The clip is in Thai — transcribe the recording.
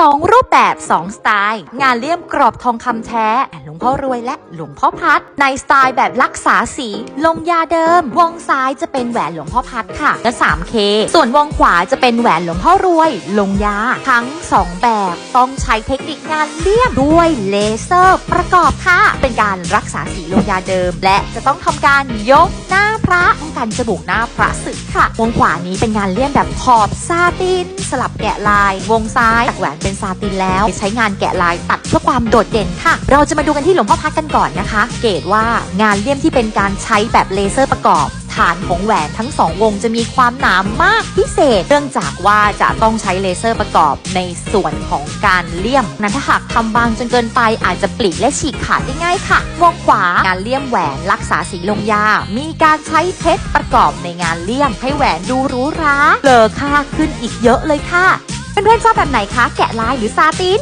สองรูปแบบสองสไตล์ งานเลี่ยมกรอบทองคำแท้หลวงพ่อรวยและหลวงพ่อพัด ในสไตล์แบบรักษาสี ลงยาเดิม วงซ้ายจะเป็นแหวนหลวงพ่อพัดค่ะ และ 3K ส่วนวงขวาจะเป็นแหวนหลวงพ่อรวย ลงยา ทั้ง 2 แบบต้องใช้เทคนิคงานเลี่ยมด้วยเลเซอร์ ประกอบค่ะ เป็นการรักษาสีลงยาเดิม และจะต้องทำการยกหน้า ระป้องกันจมูกหน้าพระสึกค่ะ วงขวานี้เป็นงานเลี่ยมแบบขอบซาติน สลับแกะลาย วงซ้ายตักแหวนเป็นซาตินแล้ว ใช้งานแกะลายตัดเพื่อความโดดเด่นค่ะ เราจะมาดูกันที่หลวงพ่อพัดกันก่อนนะคะ เกตว่างานเลี่ยมที่เป็นการใช้แบบเลเซอร์ประกอบ ฐานของแหวนทั้งสองวงจะมีความหนามากพิเศษ เนื่องจากว่าจะต้องใช้เลเซอร์ประกอบในส่วนของการเลี่ยมนั้นถ้าหากทำบางจนเกินไปอาจจะปลีและฉีกขาดได้ง่ายค่ะวงขวา งานเลี่ยมแหวนรักษาสีลงยา มีการใช้เพชรประกอบในงานเลี่ยม ให้แหวนดูหรูหราเลอค่าขึ้นอีกเยอะเลยค่ะเพื่อนๆชอบแบบไหนคะ แกะลายหรือซาติน